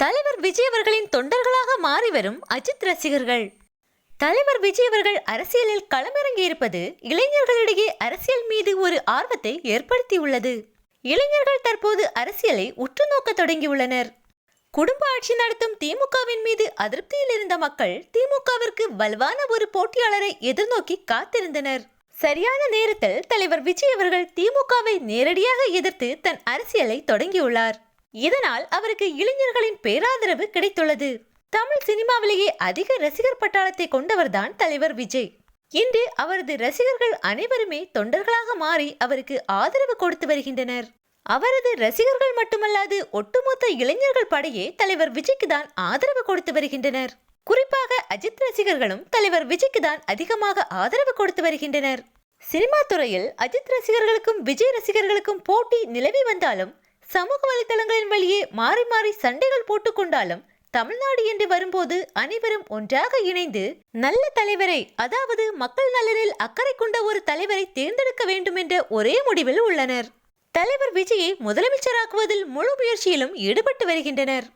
தலைவர் விஜய் அவர்களின் தொண்டர்களாக மாறி வரும் அஜித் ரசிகர்கள். தலைவர் விஜய் அவர்கள் அரசியலில் களமிறங்கியிருப்பது இளைஞர்களிடையே அரசியல் மீது ஒரு ஆர்வத்தை ஏற்படுத்தியுள்ளது. இளைஞர்கள் தற்போது அரசியலை உற்று நோக்க தொடங்கியுள்ளனர். குடும்ப ஆட்சி நடத்தும் திமுகவின் மீது அதிருப்தியில் இருந்த மக்கள் திமுகவிற்கு வலுவான ஒரு போட்டியாளரை எதிர்நோக்கி காத்திருந்தனர். சரியான நேரத்தில் தலைவர் விஜய் அவர்கள் திமுகவை நேரடியாக எதிர்த்து தன் அரசியலை தொடங்கியுள்ளார். இதனால் அவருக்கு இளைஞர்களின் பேராதரவு கிடைத்துள்ளது. தமிழ் சினிமாவிலேயே அதிக ரசிகர் பட்டாளத்தை கொண்டவர்தான் தலைவர் விஜய். இன்று அவரது ரசிகர்கள் அனைவருமே தொண்டர்களாக மாறி அவருக்கு ஆதரவு கொடுத்து வருகின்றனர். அவரது ரசிகர்கள் மட்டுமல்லாது ஒட்டுமொத்த இளைஞர்கள் படையே தலைவர் விஜய்க்கு தான் ஆதரவு கொடுத்து வருகின்றனர். குறிப்பாக அஜித் ரசிகர்களும் தலைவர் விஜய்க்கு தான் அதிகமாக ஆதரவு கொடுத்து வருகின்றனர். சினிமா துறையில் அஜித் ரசிகர்களுக்கும் விஜய் ரசிகர்களுக்கும் போட்டி நிலவி வந்தாலும் சமூக வலைதளங்களின் வழியே மாறி மாறி சண்டைகள் போட்டுக்கொண்டாலும் தமிழ்நாடு என்று வரும்போது அனைவரும் ஒன்றாக இணைந்து நல்ல தலைவரை அதாவது மக்கள் நலனில் அக்கறை கொண்ட ஒரு தலைவரை தேர்ந்தெடுக்க வேண்டும் என்ற ஒரே முடிவில் உள்ளனர். தலைவர் விஜயை முதலமைச்சராக்குவதில் முழு முயற்சியிலும் ஈடுபட்டு வருகின்றனர்.